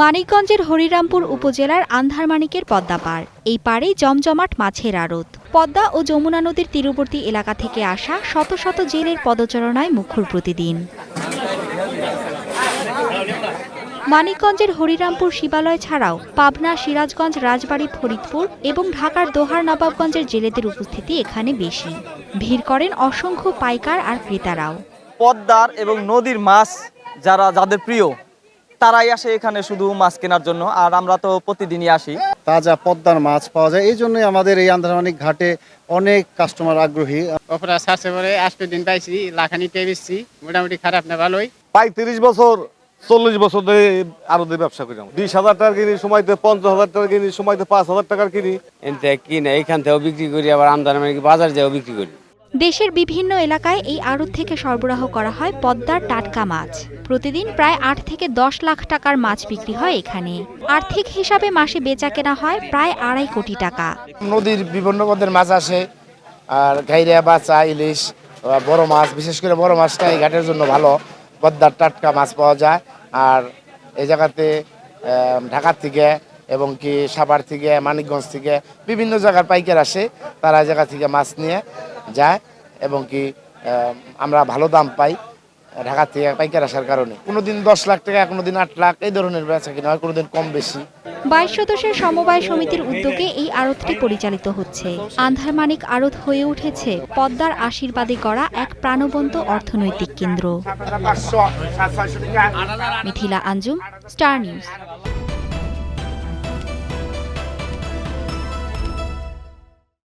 মানিকগঞ্জের হরিরামপুর উপজেলার আন্ধারমানিকের পদ্মা পার এই পাড়ে জমজমাট মাছের আড়ত। পদ্মা ও যমুনা নদীর তীরবর্তী এলাকা থেকে আসা শত শত জেলের পদচারণায় মুখর প্রতিদিন। মানিকগঞ্জের হরিরামপুর শিবালয় ছাড়াও পাবনা সিরাজগঞ্জ রাজবাড়ী ফরিদপুর এবং ঢাকার দোহার নবাবগঞ্জের জেলেদের উপস্থিতি এখানে বেশি। ভিড় করেন অসংখ্য পাইকার আর ক্রেতারাও। পদ্মার এবং নদীর মাছ যারা যাদের প্রিয় তারাই আসে এখানে শুধু মাছ কেনার জন্য আর আমরা তো প্রতিদিনই আসি। তাজা পদ্মার মাছ পাওয়া যায় এই জন্যই আমাদের এই আন্দারমানিক ঘাটে অনেক কাস্টমার আগ্রহী। অপরা সার্চে করে আজকে দিন পাইছি লাখানি পেয়েছি মোটামুটি খারাপ না ভালোই। প্রায় তিরিশ বছর চল্লিশ বছর ধরে আরদের ব্যবসা করি। বিশ হাজার টাকার কিনি সময়তে পঞ্চাশ হাজার টাকা কিনি সময়তে পাঁচ হাজার টাকার কিনি। এনতে কিনে এখান থেকেও বিক্রি করি আবার আমদানি মানে বাজার যেও বিক্রি করি। দেশের বিভিন্ন এলাকায় এই আড়ত থেকে সরবরাহ করা হয় পদ্মার টাটকা মাছ। প্রতিদিন প্রায় আট থেকে দশ লাখ টাকার মাছ বিক্রি হয় এখানে। আর্থিক হিসাবে মাসে বেচা কেনা হয় প্রায় আড়াই কোটি টাকা। নদীর বিভিন্ন পদের মাছ আসে, আর ঘাইরা বাচা ইলিশ বড় মাছ, বিশেষ করে বড় মাছটা এই ঘাটের জন্য ভালো। পদ্মার টাটকা মাছ পাওয়া যায়। আর এই জায়গাতে ঢাকার থেকে এবং কি সাভার থেকে, মানিকগঞ্জ থেকে বিভিন্ন জায়গার পাইকার আসে, তারা জায়গা থেকে মাছ নিয়ে যায় এবং কি আমরা ভালো দাম পাই ঢাকা থেকে পাইকার আসার কারণে। কোনোদিন দশ লাখ টাকা, কোনোদিন আট লাখ, এই ধরনের বেচা কিনা হয়, কোনোদিন কম বেশি। বাইশ সদস্যের সমবায় সমিতির উদ্যোগে এই আড়তটি পরিচালিত হচ্ছে। আন্ধারমানিক আড়ত হয়ে উঠেছে। পদ্মার আশীর্বাদে গড়া এক প্রাণবন্ত অর্থনৈতিক কেন্দ্র। Mithila Anjum, Star news.